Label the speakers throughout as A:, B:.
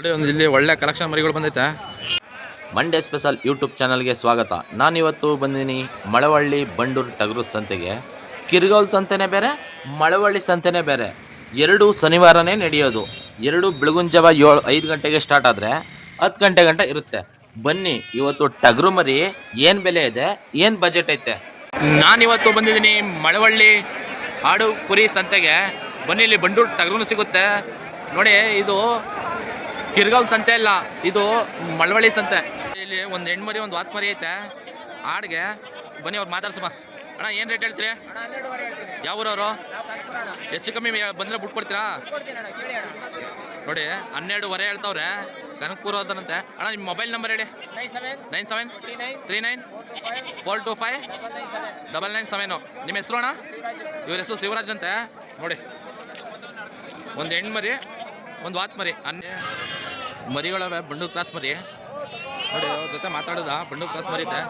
A: ನೋಡಿ ಒಂದು ಇಲ್ಲಿ ಒಳ್ಳೆ ಕಲೆಕ್ಷನ್ ಮರಿಗಳು ಬಂದೈತೆ.
B: ಮಂಡೇ ಸ್ಪೆಷಲ್ ಯೂಟ್ಯೂಬ್ ಚಾನಲ್ಗೆ ಸ್ವಾಗತ. ನಾನಿವತ್ತು ಬಂದಿನಿ ಮಳವಳ್ಳಿ ಬಂಡೂರು ಟಗರು ಸಂತೆಗೆ. ಕಿರ್ಗೋಲ್ ಸಂತೆನೆ ಬೇರೆ ಮಳವಳ್ಳಿ ಸಂತೆನೇ ಬೇರೆ. ಎರಡು ಶನಿವಾರನೇ ನಡೆಯೋದು. ಎರಡು ಬೆಳಗುಂಜಾವ ಏಳು ಐದು ಗಂಟೆಗೆ ಸ್ಟಾರ್ಟ್ ಆದರೆ ಹತ್ತು ಗಂಟೆ ಗಂಟೆ ಇರುತ್ತೆ. ಬನ್ನಿ ಇವತ್ತು ಟಗರು ಮರಿ ಏನು ಬೆಲೆ ಇದೆ ಏನು ಬಜೆಟ್ ಐತೆ?
A: ನಾನಿವತ್ತು ಬಂದಿದ್ದೀನಿ ಮಳವಳ್ಳಿ ಆಡು ಕುರಿ ಸಂತೆಗೆ. ಬನ್ನಿ ಇಲ್ಲಿ ಬಂಡೂರು ಟಗರು ಸಿಗುತ್ತೆ. ನೋಡಿ ಇದು ಕಿರ್ಗಾವ್ ಸಂತೆ ಇಲ್ಲ ಇದು ಮಳವಳ್ಳಿ ಸಂತೆ. ಇಲ್ಲಿ ಒಂದು ಹೆಣ್ಮರಿ, ಒಂದು ವಾತ್ ಮರಿ ಐತೆ. ಆಡ್ಗೆ, ಬನ್ನಿ ಅವ್ರು ಮಾತಾಡ್ಸಮ್ಮ ಅಣ್ಣ, ಏನು ರೇಟ್ ಹೇಳ್ತೀರಿ? ಯಾವ ಊರವರು? ಹೆಚ್ಚು ಕಮ್ಮಿ ಬಂದರೆ ಬಿಟ್ಕೊಡ್ತೀರಾ ನೋಡಿ, ಹನ್ನೆರಡುವರೆ ಹೇಳ್ತಾವ್ರೆ. ಕನಕಪುರ ಅಣ್ಣ ನಿಮ್ಮ ಮೊಬೈಲ್ ನಂಬರ್ ಹೇಳಿ. Nine seven? Three nine? Four two five? Double nine seven. ನಿಮ್ಮ ಹೆಸರು ಅಣ್ಣ? ಇವ್ರ ಹೆಸರು ಶಿವರಾಜ್ ಅಂತೆ. ನೋಡಿ, ಒಂದು ಹೆಣ್ಮರಿ, ಒಂದು ವಾತ್ ಮರಿ ಅನ್ನೆ ಮರಿಗಳವೆ, ಬಂಡು ಕ್ರಾಸ್ ಮರಿ. ನೋಡಿ ಅವ್ರ ಜೊತೆ ಮಾತಾಡೋದ, ಬಂಡು ಕ್ರಾಸ್ ಮರಿ ಇದೆ.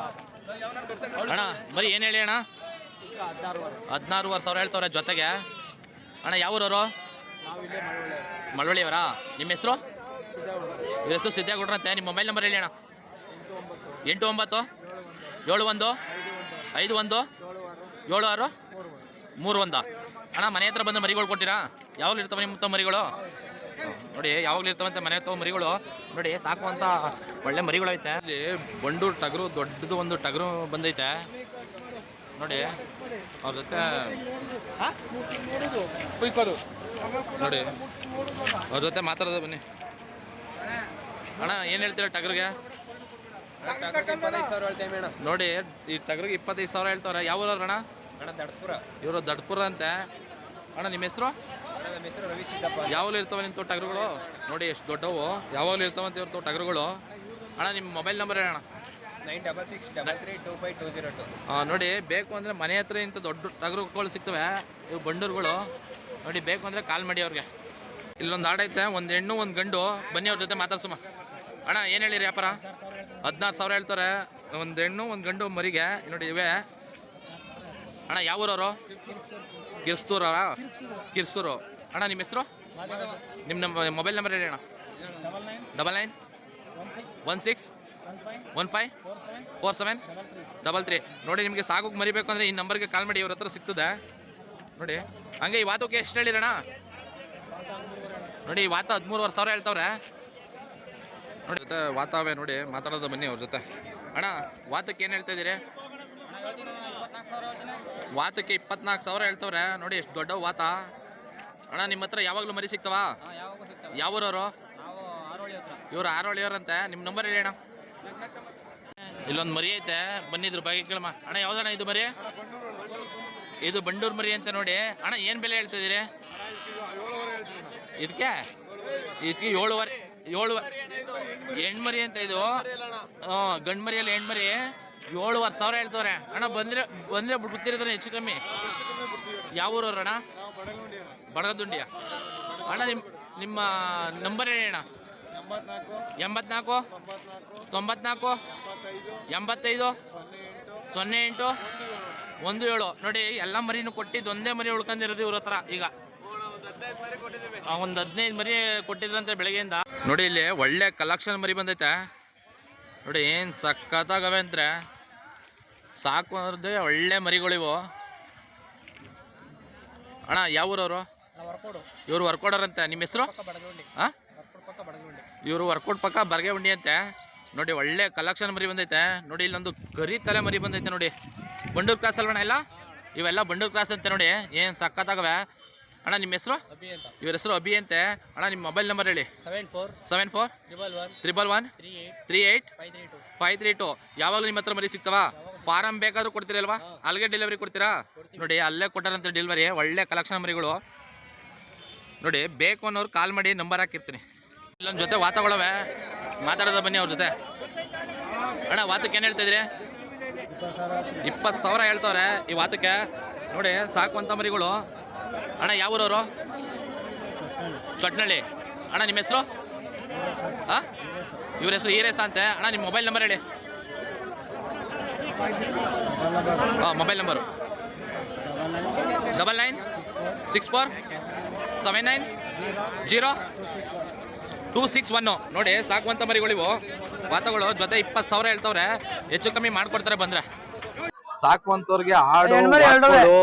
A: ಅಣ್ಣ, ಮರಿ ಏನು ಹೇಳಿ ಅಣ್ಣ? ಹದಿನಾರುವರೆ ಸಾವಿರ ಹೇಳ್ತವ್ರೆ ಜೊತೆಗೆ. ಅಣ್ಣ, ಯಾವ ಊರವರು? ಮಳವಳ್ಳಿಯವರಾ? ನಿಮ್ಮ ಹೆಸರು? ಹೆಸರು ಸಿದ್ದೇಗೌಡ್ರಂತೆ ನಿಮ್ಮ ಮೊಬೈಲ್ ನಂಬರ್ ಹೇಳಿ ಅಣ್ಣ. ಎಂಟು ಒಂಬತ್ತು, ಏಳು ಒಂದು, ಐದು ಒಂದು, ಏಳು ಆರು, ಮೂರು ಒಂದು. ಅಣ್ಣ, ಮನೆ ಹತ್ರ ಬಂದು ಮರಿಗಳು ಕೊಟ್ಟಿರಾ? ಯಾವಾಗ ಇರ್ತವೆ ನಿಮ್ಮ ಮರಿಗಳು. ನೋಡಿ ಯಾವಾಗಲೂ ಇರ್ತವಂತೆ ಮನೆ ತಗೋ ಮರಿಗಳು. ನೋಡಿ ಸಾಕುವಂತ ಒಳ್ಳೆ ಮರಿಗಳು ಐತೆ ಇಲ್ಲಿ ಬಂಡೂರು ಟಗರು ದೊಡ್ಡದು ಒಂದು ಟಗರು ಬಂದೈತೆ. ನೋಡಿ ಅವ್ರ ಜೊತೆ ಕುಯ್ಕೋದು. ನೋಡಿ ಅವ್ರ ಜೊತೆ ಮಾತಾಡೋದು ಬನ್ನಿ. ಅಣ್ಣ ಏನು ಹೇಳ್ತೀರಾ ಟಗರ್ಗೆ? ನೋಡಿ ಈ ಟಗರ್ಗೆ ಇಪ್ಪತ್ತೈದು ಸಾವಿರ ಹೇಳ್ತಾವ್ರೆ. ಯಾವ ಊರವ್ರು ಅಣ್ಣ ಇವರು ದಡ್ಪುರ ಅಂತೆ. ಅಣ್ಣ ನಿಮ್ಮ ಹೆಸರು? ಯಾವಾಗಲೂ ಇರ್ತಾವೆ ತೋಟ ಟಗರುಗಳು ನೋಡಿ ಎಷ್ಟು ದೊಡ್ಡವು. ಯಾವಾಗಲೂ ಇರ್ತಾವಂತ ತೋಟ ಟಗರುಗಳು ಅಣ್ಣ ನಿಮ್ಮ mobile number ಹೇಳಣ್ಣ.
C: Nine double six double three two five two zero two.
A: ನೋಡಿ ಬೇಕು ಅಂದರೆ ಮನೆ ಹತ್ರ ಇಂಥ ದೊಡ್ಡ ಟಗರುಗಳು ಸಿಗ್ತವೆ. ಇವು ಬಂಡೂರುಗಳು. ನೋಡಿ ಬೇಕು ಅಂದರೆ ಕಾಲ್ ಮಾಡಿ ಅವ್ರಿಗೆ. ಇಲ್ಲೊಂದು ಆಡೈತೆ ಒಂದು ಹೆಣ್ಣು ಒಂದು ಗಂಡು. ಬನ್ನಿ ಅವ್ರ ಜೊತೆ ಮಾತಾಡ್ಸಮ್ಮ. ಅಣ್ಣ ಏನು ಹೇಳಿರಿ ವ್ಯಾಪಾರ? ಹದಿನಾರು ಸಾವಿರ ಹೇಳ್ತಾರೆ. ಒಂದು ಹೆಣ್ಣು ಒಂದು ಗಂಡು ಮರಿಗೆ. ನೋಡಿ ಇವೆ. ಅಣ್ಣ ಯಾವ ಊರವರು? ಕಿರ್ಸ್ತೂರ ಕಿರ್ಸ್ತೂರು ಅಣ್ಣ, ನಿಮ್ಮ ಹೆಸರು? ನಿಮ್ಮ ನಮ್ಮ ಮೊಬೈಲ್ ನಂಬರ್ ಹೇಳಿ ಅಣ್ಣ. Double nine one six one five four seven double three ನೋಡಿ, ನಿಮಗೆ ಸಾಕು ಮರಿಬೇಕು ಅಂದರೆ ಈ ನಂಬರ್ಗೆ ಕಾಲ್ ಮಾಡಿ ಇವ್ರ ಹತ್ರ ಸಿಗ್ತದೆ. ನೋಡಿ, ಹಂಗೆ ಈ ವಾತಕ್ಕೆ ಎಷ್ಟು ಹೇಳಿರಣ್ಣ ನೋಡಿ, ಈ ವಾತ ಹದಿಮೂರುವರೆ ಸಾವಿರ ಹೇಳ್ತಾವ್ರೆ. ನೋಡಿ, ಜೊತೆ ವಾತಾವೆ ನೋಡಿ, ಮಾತಾಡೋದು ಬನ್ನಿ ಅವ್ರ ಜೊತೆ. ಅಣ್ಣ, ವಾತಕ್ಕೆ ಏನು ಹೇಳ್ತಾ ಇದ್ದೀರಿ? ವಾತಕ್ಕೆ ಇಪ್ಪತ್ನಾಲ್ಕು ಸಾವಿರ ಹೇಳ್ತವ್ರೆ. ನೋಡಿ, ಎಷ್ಟು ದೊಡ್ಡ ವಾತ. ಅಣ್ಣ ನಿಮ್ಮ ಹತ್ರ ಯಾವಾಗಲೂ ಮರಿ ಸಿಗ್ತಾವಾ? ಯಾವ ಊರವರು ಇವರು ಆರೋಳಿಯವ್ರಂತೆ. ನಿಮ್ಮ ನಂಬರ್ ಹೇಳಿ ಅಣ್ಣ. ಇಲ್ಲೊಂದು ಮರಿ ಐತೆ. ಬನ್ನಿದ್ರು ಬಗ್ಗೆ ಕೇಳಮ್ಮ. ಅಣ್ಣ ಯಾವ್ದಣ್ಣ ಇದು ಮರಿ? ಇದು ಬಂಡೂರು ಮರಿ ಅಂತ ನೋಡಿ. ಅಣ್ಣ ಏನು ಬೆಲೆ ಹೇಳ್ತಾ ಇದೀರಿ ಇದಕ್ಕೆ? ಇದಕ್ಕೆ ಏಳುವರೆ ಏಳುವರೆ ಹೆಣ್ಮರಿ ಅಂತ ಇದು. ಹ್ಞೂ ಗಂಡು ಮರಿಯಲ್ಲಿ ಹೆಣ್ಮರಿ ಏಳುವರೆ ಸಾವಿರ ಹೇಳ್ತವ್ರೆ. ಅಣ್ಣ ಬಂದರೆ ಬಂದರೆ ಬಿಡ್ತಿರ್ತಾನೆ ಹೆಚ್ಚು ಕಮ್ಮಿ? ಯಾವ ಊರವ್ರು ಅಣ್ಣ? ಬಡಗದುಂಡಿಯ ಅಣ್ಣ ನಿಮ್ಮ ನಿಮ್ಮ ನಂಬರ್ ಏನೇ ಅಣ್ಣ. ಎಂಬತ್ನಾಲ್ಕು ತೊಂಬತ್ನಾಲ್ಕು ಎಂಬತ್ತೈದು ಸೊನ್ನೆ ಎಂಟು ಒಂದು ಏಳು. ನೋಡಿ ಎಲ್ಲ ಮರಿನೂ ಕೊಟ್ಟಿದ್ದು ಒಂದೇ ಮರಿ ಉಳ್ಕೊಂಡಿರೋದು ಇವ್ರ ಹತ್ರ ಈಗ. ಒಂದು ಹದಿನೈದು ಮರಿ ಕೊಟ್ಟಿದ್ರಂತೆ ಬೆಳಗ್ಗೆಯಿಂದ. ನೋಡಿ ಇಲ್ಲಿ ಒಳ್ಳೆ ಕಲೆಕ್ಷನ್ ಮರಿ ಬಂದೈತೆ. ನೋಡಿ ಏನು ಸಖತ್ತಾಗವೆ ಅಂದರೆ ಸಾಕು ಅಂದ್ರೆ ಒಳ್ಳೆ ಮರಿಗಳಿವು. ಅಣ್ಣ ಯಾವ ಊರವರು? ಇವರು ವರ್ಕೌಡರಂತೆ. ಅಂತೆ ನಿಮ್ಮ ಹೆಸರು? ಹಾಂ ಇವರು ವರ್ಕೌಟ್ ಪಕ್ಕ ಬರ್ಗೆ ಉಂಡಿ ಅಂತೆ. ನೋಡಿ ಒಳ್ಳೆ ಕಲೆಕ್ಷನ್ ಮರಿ ಬಂದೈತೆ. ನೋಡಿ ಇಲ್ಲೊಂದು ಗರಿ ತಲೆ ಮರಿ ಬಂದೈತೆ ನೋಡಿ. ಬಂಡೂರು ಕ್ರಾಸ್ ಅಲ್ವಣ್ಣ ಇಲ್ಲ? ಇವೆಲ್ಲ ಬಂಡೂರು ಕ್ರಾಸ್ ಅಂತೆ ನೋಡಿ. ಏನು ಸಕ್ಕತ್ತಾಗವೆ ಅಣ್ಣ ನಿಮ್ಮ ಹೆಸರು? ಇವ್ರ ಹೆಸರು ಅಭಿ ಅಂತೆ. ಅಣ್ಣ ನಿಮ್ಮ ಮೊಬೈಲ್ ನಂಬರ್ ಹೇಳಿ.
C: Seven four
A: seven triple one
C: three eight five three two
A: five three two ಯಾವಾಗಲೂ ನಿಮ್ಮ ಹತ್ರ ಮರಿ ಸಿಗ್ತಾವ? ಫಾರಂ ಬೇಕಾದ್ರೂ ಕೊಡ್ತೀರಲ್ವಾ ಅಲ್ಲಿಗೆ ಡೆಲಿವರಿ ಕೊಡ್ತೀರಾ? ನೋಡಿ ಅಲ್ಲೇ ಕೊಟ್ಟಾರಂತ ಡೆಲಿವರಿ ಒಳ್ಳೆ ಕಲೆಕ್ಷನ್ ಮರಿಗಳು. ನೋಡಿ, ಬೇಕು ಅನ್ನೋರು ಕಾಲ್ ಮಾಡಿ ನಂಬರ್ ಹಾಕಿರ್ತೀನಿ. ಇಲ್ಲೊಂದು ಜೊತೆ ವಾತಗಳವೆ. ಮಾತಾಡೋದ ಬನ್ನಿ ಅವ್ರ ಜೊತೆ. ಅಣ್ಣ, ವಾತಕ್ಕೆ ಏನು ಹೇಳ್ತಿದ್ರಿ ಇಪ್ಪತ್ತು ಸಾವಿರ ಹೇಳ್ತವ್ರೆ ಈ ವಾತಕ್ಕೆ. ನೋಡಿ ಸಾಕುವಂಥ ಮರಿಗಳು. ಅಣ್ಣ, ಯಾವ ಊರವರು? ಚಟ್ನಳ್ಳಿ. ಅಣ್ಣ, ನಿಮ್ಮ ಹೆಸರು? ಹಾಂ ಇವ್ರ ಹೆಸರು ಈರೇಸ ಅಂತೆ. ಅಣ್ಣ, ನಿಮ್ಮ ಮೊಬೈಲ್ ನಂಬರ್ ಹೇಳಿ. ಹಾಂ mobile number. Double nine? Six four? Seven nine zero two six one ನೋಡಿ ಸಾಕುವಂಥ ಮರಿಗಳಿವು. ವಾತಗಳು ಜೊತೆ ಇಪ್ಪತ್ತು ಸಾವಿರ ಹೇಳ್ತವ್ರೆ. ಹೆಚ್ಚು ಕಮ್ಮಿ ಮಾಡ್ಕೊಡ್ತಾರೆ ಬಂದ್ರೆ. ಸಾಕುವಂತವ್ರಿಗೆ ಆಡು
C: ಆಮೇಲೆ ಹೆಣ್ಣು
A: ಮರಿಗಳು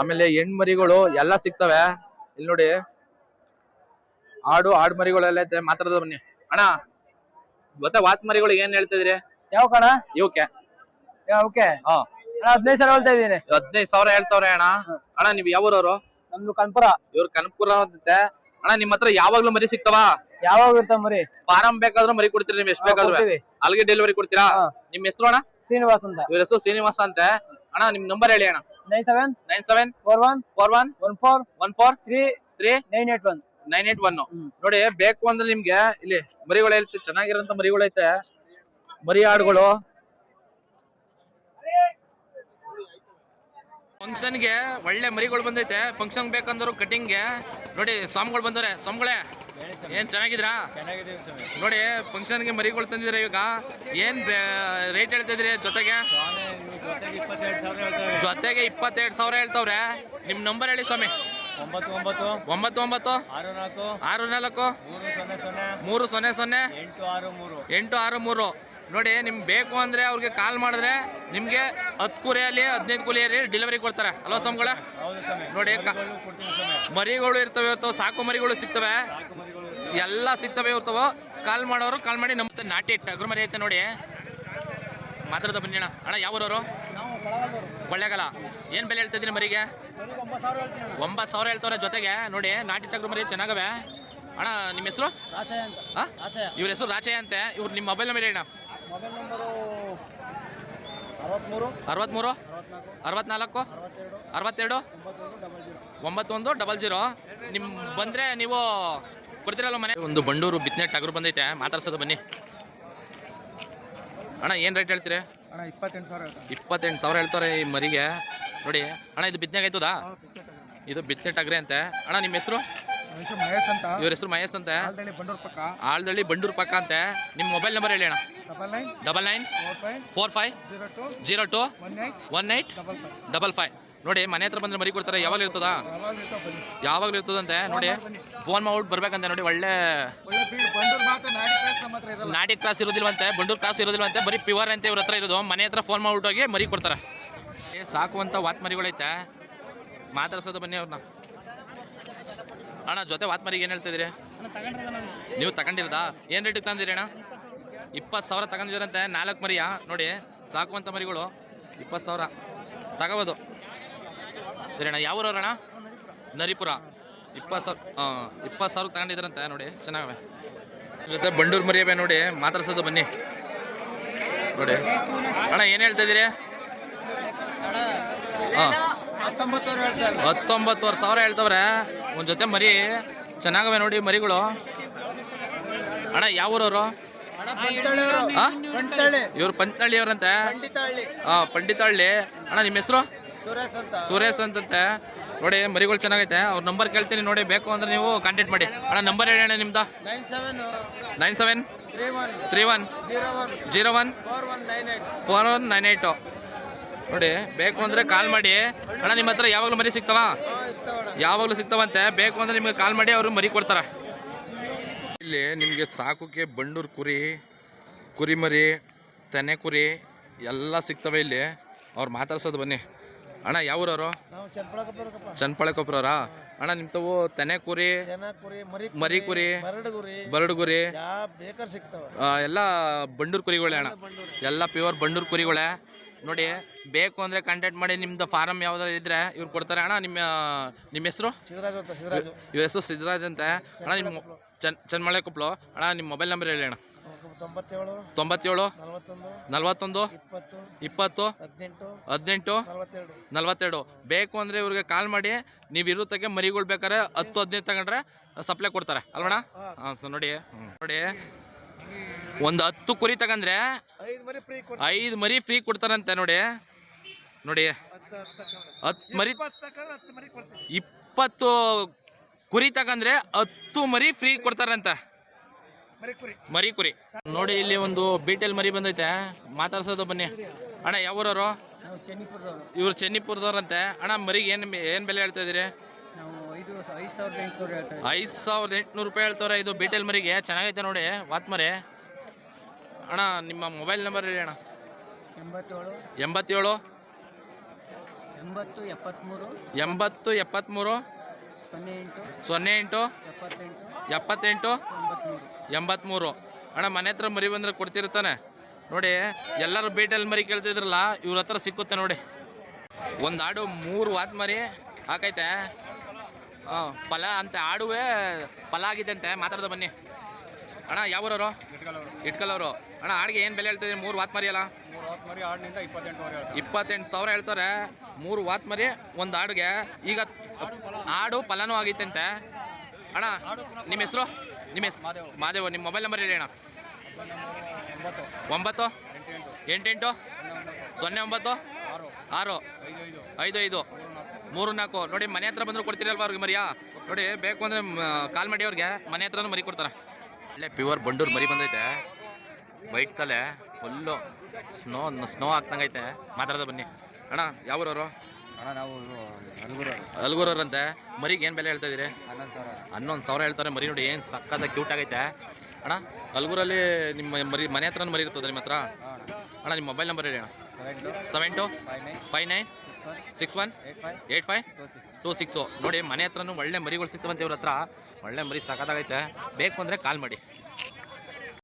A: ಆಮೇಲೆ ಹೆಣ್ಮರಿಗಳು ಎಲ್ಲ ಸಿಗ್ತವೆ. ಇಲ್ಲಿ ನೋಡಿ. ಆಡು ಆಡು ಮರಿಗಳೆಲ್ಲ ಐತೆ ಮಾತಾಡೋದು ಬನ್ನಿ. ಅಣ್ಣ ಗೊತ್ತಾ ವಾತ್ ಮರಿಗಳು ಏನ್ ಹೇಳ್ತಿದ್ರಿ
C: ಯಾವ ಕಣ?
A: ಇವಕ್ಕೆ.
C: ಓಕೆ
A: ಹಾ.
C: ಹದಿನೈದು ಸಾವಿರ ಹೇಳ್ತಾ ಇದ್ದೀನಿ.
A: ಹದಿನೈದು ಸಾವಿರ ಹೇಳ್ತಾವ್ರೆ ಅಣ್ಣ. ಅಣ್ಣ ನೀವ್ ಯಾವೂರವ್ರು?
C: ನಮ್ದು ಕನ್ಪುರ.
A: ಇವ್ರ ಕನ್ಪುರ ಅಂತೆ ಅಣ್ಣ ನಿಮ್ ಹತ್ರ ಯಾವಾಗ್ಲೂ ಮರಿ ಸಿಗ್ತಾವ?
C: ಯಾವಾಗ ಇರ್ತಾವ ಮರಿ.
A: ಫಾರಂ ಬೇಕಾದ್ರೂ ಮರಿ ಕೊಡ್ತೀರಿ ನಿಮ್ ಎಷ್ಟು ಬೇಕಾದ್ರೂ.
C: ಕೊಡ್ತೀವಿ.
A: ಅಲ್ಲಿಗೆ ಡೆಲಿವರಿ ಕೊಡ್ತೀರಾ?
C: ಹಾ.
A: ನಿಮ್ ಹೆಸರು ಅಣ್ಣ?
C: ಶ್ರೀನಿವಾಸ್ ಅಂತ.
A: ಇವ್ರ ಹೆಸರು ಶ್ರೀನಿವಾಸ ಅಂತ. ಅಣ್ಣ ನಿಮ್ ನಂಬರ್ ಹೇಳಿ ಅಣ್ಣ.
C: Nine seven
A: nine seven
C: four one
A: four one
C: one four
A: one four
C: three
A: three
C: nine eight one
A: nine eight one
C: hmm.
A: ನೋಡಿ ಬೇಕು ಅಂದ್ರೆ ನಿಮ್ಗೆ ಇಲ್ಲಿ ಮರಿಗಳು ಐತೆ ಚೆನ್ನಾಗಿರೋಂತ ಮರಿಗಳೈತೆ. ಮರಿ ಆಡುಗಳು. ಫಂಕ್ಷನ್ಗೆ ಒಳ್ಳೆ ಮರಿಗಳು ಬಂದೈತೆ. ಫಂಕ್ಷನ್ ಬೇಕಂದ್ರು ಕಟಿಂಗ್ಗೆ. ನೋಡಿ ಸ್ವಾಮಿಗಳು ಬಂದವ್ರೆ ಸ್ವಾಮಿಗಳೇ ಏನ್ ಚೆನ್ನಾಗಿದ್ರಾ ನೋಡಿ ಫಂಕ್ಷನ್ಗೆ ಮರಿಗಳು ತಂದಿದ್ರೆ ಇವಾಗ? ಏನ್ ರೇಟ್ ಹೇಳ್ತಿದ್ರಿ ಜೊತೆಗೆ? ಜೊತೆಗೆ ಇಪ್ಪತ್ತೆರಡು ಸಾವಿರ ಹೇಳ್ತಾವ್ರೆ. ನಿಮ್ ನಂಬರ್ ಹೇಳಿ ಸ್ವಾಮಿ.
D: ಒಂಬತ್ತು ಒಂಬತ್ತು. ಆರು ನಾಲ್ಕು. ಮೂರು ಸೊನ್ನೆ ಸೊನ್ನೆ. ಎಂಟು ಆರು ಮೂರು.
A: ನೋಡಿ ನಿಮ್ಗೆ ಬೇಕು ಅಂದರೆ ಅವ್ರಿಗೆ ಕಾಲ್ ಮಾಡಿದ್ರೆ ನಿಮಗೆ ಹತ್ತು ಕುರಿಯಲ್ಲಿ ಹದಿನೈದು ಕುರಿಯಲ್ಲಿ ಡೆಲಿವರಿ ಕೊಡ್ತಾರೆ. ಅಲ್ವಾ ಸ್ವಾಮಿಗಳ?
D: ಸ್ವಾಮಿ.
A: ನೋಡಿ
D: ಮರಿಗಳು
A: ಇರ್ತವೆ ಇವತ್ತು ಸಾಕು ಮರಿಗಳು ಸಿಗ್ತವೆ. ಎಲ್ಲ ಸಿಗ್ತವೆ ಇರ್ತವೆ ಕಾಲ್ ಮಾಡೋರು ಕಾಲ್ ಮಾಡಿ ನಮ್ಮ ನಾಟಿ ಟಗರು ಮರಿ ಐತೆ ನೋಡಿ. ಮಾತಾಡ್ದ ಬನ್ನಿ ಅಣ್ಣ. ಅಣ್ಣ ಯಾವೂರವರು ಕೊಳ್ಳೇಗಾಲ. ಏನು ಬೆಲೆ ಹೇಳ್ತಿದ್ದೀನಿ ಮರಿಗೆ? ಒಂಬತ್ತು ಸಾವಿರ ಹೇಳ್ತವ್ರೆ ಜೊತೆಗೆ. ನೋಡಿ ನಾಟಿ ಟಗ್ರು ಮರಿ ಚೆನ್ನಾಗವೆ. ಅಣ್ಣ ನಿಮ್ಮ ಹೆಸರು? ಹಾಂ? ಇವ್ರ ಹೆಸರು ರಾಚಯ್ಯ ಅಂತೆ. ಇವ್ರು ನಿಮ್ಮ ಮೊಬೈಲ್ ನಂಬರ್ ಹೇಳಿ ಅಣ್ಣ.
D: ಮೊಬೈಲ್ ನಂಬರು ಅರವತ್ತ್ಮೂರು
A: ಅರವತ್ತ್ಮೂರು
D: ಅರವತ್ನಾಲ್ಕು ಅರವತ್ತೆರಡು ಒಂಬತ್ತೊಂದು ಡಬಲ್ ಜೀರೋ.
A: ನಿಮ್ಮ ಬಂದರೆ ನೀವು ಕೊಡ್ತೀರಲ್ಲ ಮನೆ? ಒಂದು ಬಂಡೂರು ಬಿತ್ತನೆ ಟಗರು ಬಂದೈತೆ ಮಾತಾಡ್ಸೋದು ಬನ್ನಿ. ಅಣ್ಣ ಏನು ರೇಟ್ ಹೇಳ್ತೀರಿ?
D: ಅಣ್ಣ ಇಪ್ಪತ್ತೆಂಟು ಸಾವಿರ ಹೇಳ್ತಾರೆ.
A: ಇಪ್ಪತ್ತೆಂಟು ಸಾವಿರ ಹೇಳ್ತಾರೆ ಈ ಮರಿಗೆ. ನೋಡಿ ಅಣ್ಣ ಇದು ಬಿತ್ತನೆಗೆ ಆಯ್ತದಾ? ಇದು ಬಿತ್ತನೆ ಟಗ್ರೆ ಅಂತೆ. ಅಣ್ಣ ನಿಮ್ಮ ಹೆಸರು?
D: ಮಹೇಶ್ ಅಂತ?
A: ಇವ್ರ ಹೆಸರು ಮಹೇಶ್ ಅಂತ.
D: ಆಲ್ದಳ್ಳಿ ಬಂಡೂರು ಪಕ್ಕ?
A: ಆಳ್ದಳ್ಳಿ ಬಂಡೂರು ಪಕ್ಕ ಅಂತೆ. ನಿಮ್ಮ ಮೊಬೈಲ್ ನಂಬರ್ ಹೇಳಿ ಅಣ್ಣ.
D: Double nine
A: double nine
D: four five zero two
A: zero two
D: one eight double five.
A: ನೋಡಿ ಮನೆ ಹತ್ರ ಬಂದ್ರೆ ಮರಿ ಕೊಡ್ತಾರೆ. ಯಾವಾಗ ಇರ್ತದ?
D: ಯಾವಾಗ
A: ಯಾವಾಗಲೂ ಇರ್ತದಂತೆ. ನೋಡಿ ಫೋನ್ ಮಾಡ್ಬಿಟ್ಟು ಬರ್ಬೇಕಂತೆ. ನೋಡಿ ಒಳ್ಳೆ
D: ನಾಟಿ ಕ್ಲಾಸ್
A: ನಾಟಿ ಇರೋದಿಲ್ವಂತೆ. ಬಂಡೂರ್ ಕ್ಲಾಸ್ ಇರೋದಿಲ್ವಂತೆ. ಬರೀ ಪ್ಯೂರ್ ಅಂತ ಇವ್ರ ಹತ್ರ ಇರೋದು. ಮನೆ ಹತ್ರ ಫೋನ್ ಮಾಡ್ಬಿಟ್ಟು ಹೋಗಿ ಮರಿ ಕೊಡ್ತಾರೆ. ಏ, ಸಾಕುವಂತ ವಾತ್ ಮರಿಗಳೈತೆ ಮಾತಾಡ್ಸೋದು ಬನ್ನಿ ಅವ್ರನ್ನ. ಅಣ್ಣ ಜೊತೆ ವಾತ್ ಮರಿಗೆ ಏನು ಹೇಳ್ತಿದ್ದೀರಿ ನೀವು ತಗೊಂಡಿರೋದಾ? ಏನು ರೇಟಿಗೆ ತಂದಿರಿ ಅಣ್ಣ? ಇಪ್ಪತ್ತು ಸಾವಿರ ತಗೊಂಡಿದ್ದೀರಂತೆ ನಾಲ್ಕು ಮರಿಯಾ? ನೋಡಿ ಸಾಕುವಂಥ ಮರಿಗಳು ಇಪ್ಪತ್ತು ಸಾವಿರ. ತಗೋಬೋದು. ಸರಿ ಅಣ್ಣ ಯಾವ ಊರವ್ರು ಅಣ್ಣ ನರಿಪುರ. ಇಪ್ಪತ್ತು ಸಾವಿರ ಇಪ್ಪತ್ತು ಸಾವಿರ ತಗೊಂಡಿದ್ರಂತೆ ನೋಡಿ ಚೆನ್ನಾಗವೆ. ಜೊತೆ ಬಂಡೂರು ಮರಿಯವೆ ನೋಡಿ ಮಾತಾಡ್ಸೋದು ಬನ್ನಿ. ನೋಡಿ. ಅಣ್ಣ ಏನು ಹೇಳ್ತಾ ಇದ್ದೀರಿ. ಹಾಂ
C: ಹತ್ತೊಂಬತ್ತುವರೆ
A: ಸಾವಿರ ಹೇಳ್ತವ್ರೆ. ಒಂದು ಜೊತೆ ಮರಿ ಚೆನ್ನಾಗವೆ ನೋಡಿ ಮರಿಗಳು. ಅಣ್ಣ ಯಾವ ಊರವರು? ಇವ್ರು ಪಂಚನಹಳ್ಳಿ
C: ಅವ್ರಂತೆ
A: ಹಾ ಪಂಡಿತಹಳ್ಳಿ ಅಣ್ಣ ನಿಮ್ಮ ಹೆಸರು?
C: ಸುರೇಶ್ ಅಂತ.
A: ಸುರೇಶ್ ಅಂತಂತೆ. ನೋಡಿ ಮರಿಗಳು ಚೆನ್ನಾಗೈತೆ. ಅವ್ರ ನಂಬರ್ ಕೇಳ್ತೀನಿ ನೋಡಿ ಬೇಕು ಅಂದ್ರೆ ನೀವು ಕಾಂಟ್ಯಾಕ್ಟ್ ಮಾಡಿ. ಅಣ್ಣ ನಂಬರ್ ಹೇಳಿ ಅಣ್ಣ ನಿಮ್ದು.
C: Nine seven three one zero one four one nine
A: eight ನೋಡಿ ಬೇಕು ಅಂದರೆ ಕಾಲ್ ಮಾಡಿ. ಅಣ್ಣ ನಿಮ್ಮ ಹತ್ರ ಯಾವಾಗಲೂ ಮರಿ ಸಿಗ್ತಾವ? ಯಾವಾಗಲೂ ಸಿಗ್ತಾವಂತೆ. ಬೇಕು ಅಂದರೆ ನಿಮಗೆ ಕಾಲ್ ಮಾಡಿ ಅವರು ಮರಿ ಕೊಡ್ತಾರೆ. ಇಲ್ಲಿ ನಿಮಗೆ ಸಾಕೋಕ್ಕೆ ಬಂಡೂರು ಕುರಿ ಕುರಿಮರಿ ತೆನೆ ಕುರಿ ಎಲ್ಲ ಸಿಗ್ತವೆ ಇಲ್ಲಿ. ಅವ್ರು ಮಾತಾಡ್ಸೋದು ಬನ್ನಿ. ಅಣ್ಣ ಯಾವೂರವರು
D: ನಾವು ಚನ್ನಪಳಕಪ್ಪ
A: ಚನ್ನಪಳೆ ಅಣ್ಣ ನಿಮ್ತವು ತಾವು ತೆನೆ ಕುರಿ
D: ಮರಿ
A: ಕುರಿ
D: ಬರಡು ಕುರಿ
A: ಎಲ್ಲ ಬಂಡೂರು ಕುರಿಗಳೇ ಅಣ್ಣ. ಎಲ್ಲ ಪ್ಯೂರ್ ಬಂಡೂರು ಕುರಿಗಳೇ. ನೋಡಿ ಬೇಕು ಅಂದರೆ ಕಾಂಟ್ಯಾಕ್ಟ್ ಮಾಡಿ ನಿಮ್ದು ಫಾರಮ್ ಯಾವ್ದಾದ್ರು ಇದ್ರೆ ಇವ್ರು ಕೊಡ್ತಾರೆ. ಅಣ್ಣ ನಿಮ್ಮ ನಿಮ್ಮ ಹೆಸರು?
D: ಅಂತ
A: ಇವ್ರ ಹೆಸರು ಸಿದ್ದರಾಜ್ ಅಂತ. ಅಣ್ಣ ನಿಮ್ಮ ಚನ್ ಚನ್ಮಳೆ ಕೊಪ್ಪಳು ಅಣ್ಣ ನಿಮ್ಮ ಮೊಬೈಲ್ ನಂಬರ್ ಹೇಳಿ ಅಣ್ಣ.
D: ತೊಂಬತ್ತೇಳು
A: ತೊಂಬತ್ತೇಳು
D: ನಲವತ್ತೊಂದು ಇಪ್ಪತ್ತು ಹದಿನೆಂಟು ನಲವತ್ತೆರಡು.
A: ಬೇಕು ಅಂದರೆ ಇವ್ರಿಗೆ ಕಾಲ್ ಮಾಡಿ ನೀವು ಇರುತ್ತಕ್ಕೆ ಮರಿಗಳು ಬೇಕಾದ್ರೆ ಹತ್ತು ಹದಿನೈದು ತಗೊಂಡ್ರೆ ಸಪ್ಲೈ ಕೊಡ್ತಾರೆ. ಅಲ್ವಣ್ಣ? ಹಾಂ. ನೋಡಿ ನೋಡಿ ಒಂದು ಹತ್ತು ಕುರಿ ತಗಂದ್ರೆ
D: ಐದು ಮರಿ ಫ್ರೀ ಕೊಡ್ತೀವಿ
A: ಐದು ಮರಿ ಫ್ರೀ ಕೊಡ್ತಾರಂತೆ ನೋಡಿ. ನೋಡಿ.
D: ಹತ್ತು
A: ಮರಿ
D: ಇಪ್ಪತ್ತು
A: ಕುರಿ ತಗಂದ್ರೆ ಹತ್ತು ಮರಿ ಫ್ರೀ ಕೊಡ್ತಾರಂತೆ.
D: ಮರಿ ಕುರಿ.
A: ಮರಿ ಕುರಿ. ನೋಡಿ ಇಲ್ಲಿ ಒಂದು ಬೀಟೆಲ್ ಮರಿ ಬಂದೈತೆ. ಮಾತಾಡ್ಸೋದು ಬನ್ನಿ. ಅಣ್ಣ ಯಾವೂರವರು ಇವ್ರು ಚೆನ್ನಿಪುರದವ್ರಂತೆ. ಅಣ್ಣ ಮರಿಗೆ ಏನು ಏನು ಬೆಲೆ ಹೇಳ್ತಾ ಇದೀರಿ
C: ನಾವು ಇದು ಐದು ಸಾವಿರದ ಎಂಟುನೂರು
A: ರೂಪಾಯಿ ಹೇಳ್ತವ್ರೆ ಇದು ಬೀಟೆಲ್ ಮರಿಗೆ. ಚೆನ್ನಾಗೈತೆ ನೋಡಿ ವಾತ್ ಮರಿ. ಅಣ್ಣ ನಿಮ್ಮ ಮೊಬೈಲ್ ನಂಬರ್ ಹೇಳಿ ಅಣ್ಣ.
C: ಎಂಬತ್ತೇಳು.
A: ಎಂಬತ್ತೇಳು.
C: ಎಂಬತ್ತು ಎಪ್ಪತ್ತ್ಮೂರು
A: ಎಂಬತ್ತು ಎಪ್ಪತ್ತ್ಮೂರು
C: ಸೊನ್ನೆ ಎಂಟು.
A: ಸೊನ್ನೆ ಎಂಟು.
C: ಎಪ್ಪತ್ತೆಂಟು.
A: ಎಪ್ಪತ್ತೆಂಟು.
C: ಎಂಬತ್ತ್ಮೂರು
A: ಎಂಬತ್ತ್ಮೂರು ಅಣ್ಣ ಮನೆ ಹತ್ರ ಮರಿ ಬಂದರೆ ಕೊಡ್ತಿರ್ತಾನೆ. ನೋಡಿ ಎಲ್ಲರೂ ಬೀಟೆಲ್ ಮರಿ ಕೇಳ್ತಿದ್ರಲ್ಲ ಇವ್ರ ಹತ್ರ ಸಿಕ್ಕುತ್ತೆ ನೋಡಿ. ಒಂದು ಆಡು ಮೂರು ವಾತ್ ಮರಿ ಹಾಕೈತೆ. ಹಾಂ ಫಲ ಅಂತ ಆಡುವೆ ಫಲ ಆಗಿದೆ ಅಂತೆ ಮಾತಾಡ್ದೆ ಬನ್ನಿ. ಅಣ್ಣ ಯಾವ್ರವರು? ಇಟ್ಕಲ್ ಅವರು. ಅಣ್ಣ ಆಡಿಗೆ ಏನು ಬೆಲೆ ಹೇಳ್ತಿದ್ರಿ? ಮೂರು ವಾತ್ ಮರಿ ಅಲ್ಲ ಇಪ್ಪತ್ತೆಂಟು ಸಾವಿರ ಹೇಳ್ತಾರೆ. ಮೂರು ವಾತ್ ಮರಿ ಒಂದು ಆಡುಗೆ. ಈಗ ಆಡು ಫಲನೂ ಆಗೈತಂತೆ. ಅಣ್ಣ ನಿಮ್ಮ ಹೆಸರು? ನಿಮ್ಮ ಹೆಸರು ಮಾದೇವ ನಿಮ್ಮ ಮೊಬೈಲ್ ನಂಬರ್ ಹೇಳಿ ಅಣ್ಣ.
D: ಒಂಬತ್ತು.
A: ಒಂಬತ್ತು?
D: ಎಂಟು ಎಂಟು
A: ಎಂಟೆಂಟು? ಸೊನ್ನೆ ಒಂಬತ್ತು?
D: ಆರು. ಐದು ಐದು.
A: ಮೂರು ನಾಲ್ಕು. ನೋಡಿ ಮನೆ ಹತ್ರ ಬಂದರೂ ಕೊಡ್ತೀರಲ್ವ ಅವ್ರಿಗೆ ಮರಿಯಾ? ನೋಡಿ ಬೇಕು ಅಂದರೆ ಕಾಲ್ ಮಾಡಿ ಅವ್ರಿಗೆ. ಮನೆ ಹತ್ರನೂ ಮರಿ ಕೊಡ್ತಾರೆ. ಒಳ್ಳೆ ಪ್ಯೂರ್ ಬಂಡೂರು ಮರಿ ಬಂದೈತೆ. ವೈಟ್ ತಲೆ ಫುಲ್ಲು ಸ್ನೋ ಸ್ನೋ ಆಗ್ತಂಗೈತೆ. ಮಾತಾಡೋದು ಬನ್ನಿ. ಅಣ್ಣ ಯಾವೂರವರು?
D: ಅಣ್ಣ ನಾವು
A: ಅಲ್ಗೂರವ್ರಂತೆ. ಮರಿಗೆ ಏನು ಬೆಲೆ ಹೇಳ್ತಾ ಇದ್ದೀರಿ
D: ಹನ್ನೊಂದು ಸಾವಿರ.
A: ಹನ್ನೊಂದು ಸಾವಿರ ಹೇಳ್ತಾರೆ. ಮರಿ ನೋಡಿ ಏನು ಸಕ್ಕದ ಕ್ಯೂಟ್ ಆಗೈತೆ. ಅಣ್ಣ ಅಲ್ಗೂರಲ್ಲಿ ನಿಮ್ಮ ಮರಿ ಮನೆ ಹತ್ರನೂ ಮರಿ ಇರ್ತದೆ ನಿಮ್ಮ ಹತ್ರ? ಅಣ್ಣ. ನಿಮ್ಮ ಮೊಬೈಲ್ ನಂಬರ್ ಹೇಳಿ ಅಣ್ಣ.
D: Seven two five nine six one eight five
A: eight five
D: two six
A: two six. ನೋಡಿ ಮನೆ ಹತ್ರನೂ ಒಳ್ಳೆ ಮರಿಗಳು ಸಿಗ್ತವಂತೆ ಇವ್ರ ಹತ್ರ. ಒಳ್ಳೆ ಮರಿ ಸಾಕಾಗೈತೆ ಬೇಕು ಅಂದರೆ ಕಾಲ್ ಮಾಡಿ.